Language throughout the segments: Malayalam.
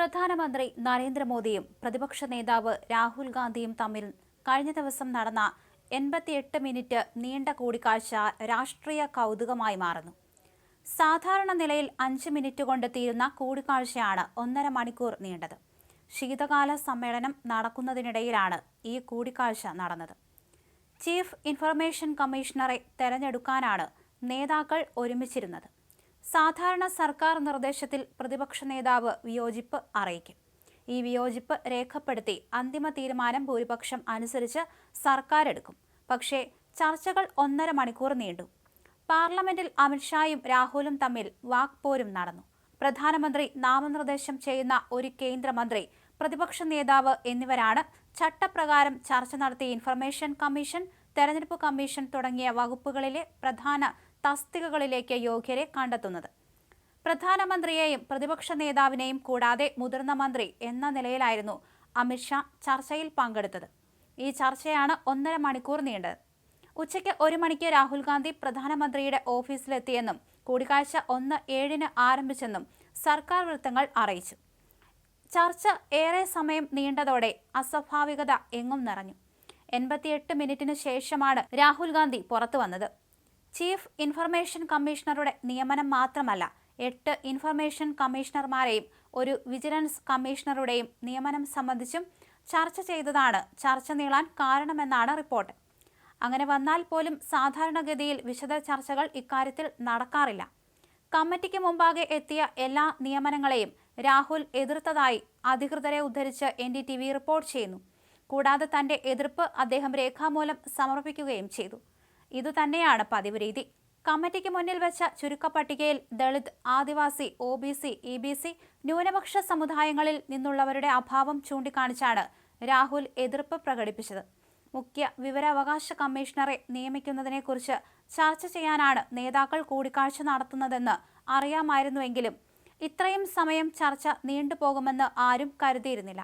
പ്രധാനമന്ത്രി നരേന്ദ്രമോദിയും പ്രതിപക്ഷ നേതാവ് രാഹുൽ ഗാന്ധിയും തമ്മിൽ കഴിഞ്ഞ ദിവസം നടന്ന എൺപത്തിയെട്ട് മിനിറ്റ് നീണ്ട കൂടിക്കാഴ്ച രാഷ്ട്രീയ കൗതുകമായി മാറുന്നു. സാധാരണ നിലയിൽ അഞ്ച് മിനിറ്റ് കൊണ്ട് തീരുന്ന കൂടിക്കാഴ്ചയാണ് ഒന്നര മണിക്കൂർ നീണ്ടത്. ശീതകാല സമ്മേളനം നടക്കുന്നതിനിടയിലാണ് ഈ കൂടിക്കാഴ്ച നടന്നത്. ചീഫ് ഇൻഫർമേഷൻ കമ്മീഷണറെ തെരഞ്ഞെടുക്കാനാണ് നേതാക്കൾ ഒരുമിച്ചിരുന്നത്. സാധാരണ സർക്കാർ നിർദ്ദേശത്തിൽ പ്രതിപക്ഷ നേതാവ് വിയോജിപ്പ് അറിയിക്കും. ഈ വിയോജിപ്പ് രേഖപ്പെടുത്തി അന്തിമ തീരുമാനം ഭൂരിപക്ഷം അനുസരിച്ച് സർക്കാർ എടുക്കും. പക്ഷേ ചർച്ചകൾ ഒന്നര മണിക്കൂർ നീണ്ടു. പാർലമെന്റിൽ അമിത്ഷായും രാഹുലും തമ്മിൽ വാക്പോരും നടന്നു. പ്രധാനമന്ത്രി നാമനിർദ്ദേശം ചെയ്യുന്ന ഒരു കേന്ദ്രമന്ത്രി പ്രതിപക്ഷ നേതാവ് എന്നിവരാണ് ചട്ടപ്രകാരം ചർച്ച നടത്തിയ ഇൻഫർമേഷൻ കമ്മീഷൻ തെരഞ്ഞെടുപ്പ് കമ്മീഷൻ തുടങ്ങിയ വകുപ്പുകളിലെ പ്രധാന തസ്തികകളിലേക്ക് യോഗ്യരെ കണ്ടെത്തുന്നത്. പ്രധാനമന്ത്രിയെയും പ്രതിപക്ഷ നേതാവിനെയും കൂടാതെ മുതിർന്ന മന്ത്രി എന്ന നിലയിലായിരുന്നു അമിത്ഷാ ചർച്ചയിൽ പങ്കെടുത്തത്. ഈ ചർച്ചയാണ് ഒന്നര മണിക്കൂർ നീണ്ടത്. ഉച്ചയ്ക്ക് ഒരു മണിക്ക് രാഹുൽ ഗാന്ധി പ്രധാനമന്ത്രിയുടെ ഓഫീസിലെത്തിയെന്നും കൂടിക്കാഴ്ച ഒന്ന് ഏഴിന് ആരംഭിച്ചെന്നും സർക്കാർ വൃത്തങ്ങൾ അറിയിച്ചു. ചർച്ച ഏറെ സമയം നീണ്ടതോടെ അസ്വാഭാവികത എങ്ങും നിറഞ്ഞു. എൺപത്തിയെട്ട് മിനിറ്റിനു ശേഷമാണ് രാഹുൽ ഗാന്ധി പുറത്തു വന്നത് ചീഫ് ഇൻഫർമേഷൻ കമ്മീഷണറുടെ നിയമനം മാത്രമല്ല എട്ട് ഇൻഫർമേഷൻ കമ്മീഷണർമാരെയും ഒരു വിജിലൻസ് കമ്മീഷണറുടെയും നിയമനം സംബന്ധിച്ചും ചർച്ച ചെയ്തതാണ് ചർച്ച നീളാൻ കാരണമെന്നാണ് റിപ്പോർട്ട്. അങ്ങനെ വന്നാൽ പോലും സാധാരണഗതിയിൽ വിശദ ചർച്ചകൾ ഇക്കാര്യത്തിൽ നടക്കാറില്ല. കമ്മിറ്റിക്ക് മുമ്പാകെ എത്തിയ എല്ലാ നിയമനങ്ങളെയും രാഹുൽ എതിർത്തതായി അധികൃതരെ ഉദ്ധരിച്ച് N D T V report ചെയ്യുന്നു. കൂടാതെ തന്റെ എതിർപ്പ് അദ്ദേഹം രേഖാമൂലം സമർപ്പിക്കുകയും ചെയ്തു. ഇതുതന്നെയാണ് പതിവ് രീതി കമ്മിറ്റിക്ക് മുന്നിൽ വെച്ച ചുരുക്കപ്പട്ടികയിൽ Dalit Adivasi O B C E B C ന്യൂനപക്ഷ സമുദായങ്ങളിൽ നിന്നുള്ളവരുടെ അഭാവം ചൂണ്ടിക്കാണിച്ചാണ് രാഹുൽ എതിർപ്പ് പ്രകടിപ്പിച്ചത്. മുഖ്യ വിവരാവകാശ കമ്മീഷണറെ നിയമിക്കുന്നതിനെക്കുറിച്ച് ചർച്ച ചെയ്യാനാണ് നേതാക്കൾ കൂടിക്കാഴ്ച നടത്തുന്നതെന്ന് അറിയാമായിരുന്നുവെങ്കിലും ഇത്രയും സമയം ചർച്ച നീണ്ടുപോകുമെന്ന് ആരും കരുതിയിരുന്നില്ല.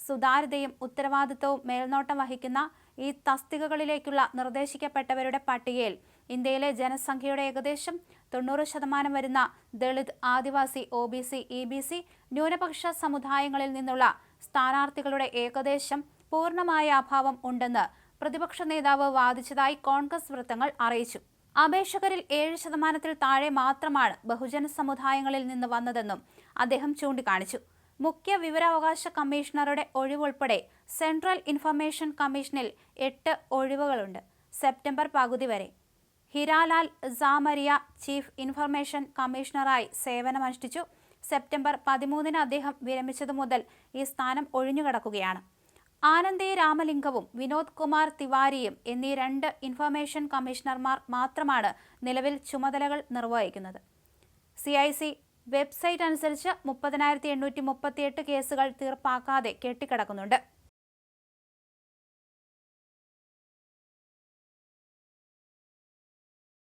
സുതാര്യതയും ഉത്തരവാദിത്വവും മേൽനോട്ടം വഹിക്കുന്ന ഈ തസ്തികകളിലേക്കുള്ള നിർദ്ദേശിക്കപ്പെട്ടവരുടെ പട്ടികയിൽ ഇന്ത്യയിലെ ജനസംഖ്യയുടെ ഏകദേശം തൊണ്ണൂറ് ശതമാനം വരുന്ന Dalit Adivasi O B C E B C ന്യൂനപക്ഷ സമുദായങ്ങളിൽ നിന്നുള്ള സ്ഥാനാർത്ഥികളുടെ ഏകദേശം പൂർണമായ അഭാവം ഉണ്ടെന്ന് പ്രതിപക്ഷ നേതാവ് വാദിച്ചതായി കോൺഗ്രസ് വൃത്തങ്ങൾ അറിയിച്ചു. അപേക്ഷകരിൽ ഏഴ് ശതമാനത്തിൽ താഴെ മാത്രമാണ് ബഹുജന സമുദായങ്ങളിൽ നിന്ന് വന്നതെന്നും അദ്ദേഹം ചൂണ്ടിക്കാണിച്ചു. മുഖ്യ വിവരാവകാശ കമ്മീഷണറുടെ ഒഴിവുൾപ്പെടെ സെൻട്രൽ ഇൻഫർമേഷൻ കമ്മീഷനിൽ എട്ട് ഒഴിവുകളുണ്ട്. സെപ്റ്റംബർ പകുതി വരെ. ഹിരാലാൽ സാമരിയ ചീഫ് ഇൻഫർമേഷൻ കമ്മീഷണറായി സേവനമനുഷ്ഠിച്ചു. സെപ്റ്റംബർ പതിമൂന്നിന് അദ്ദേഹം വിരമിച്ചതു മുതൽ ഈ സ്ഥാനം ഒഴിഞ്ഞുകിടക്കുകയാണ് ആനന്ദി രാമലിംഗവും വിനോദ് കുമാർ തിവാരിയും എന്നീ രണ്ട് ഇൻഫർമേഷൻ കമ്മീഷണർമാർ മാത്രമാണ് നിലവിൽ ചുമതലകൾ നിർവഹിക്കുന്നത്. സി വെബ്സൈറ്റ് അനുസരിച്ച് മുപ്പതിനായിരത്തി എണ്ണൂറ്റി മുപ്പത്തിയെട്ട് കേസുകൾ തീർപ്പാക്കാതെ കെട്ടിക്കിടക്കുന്നുണ്ട്.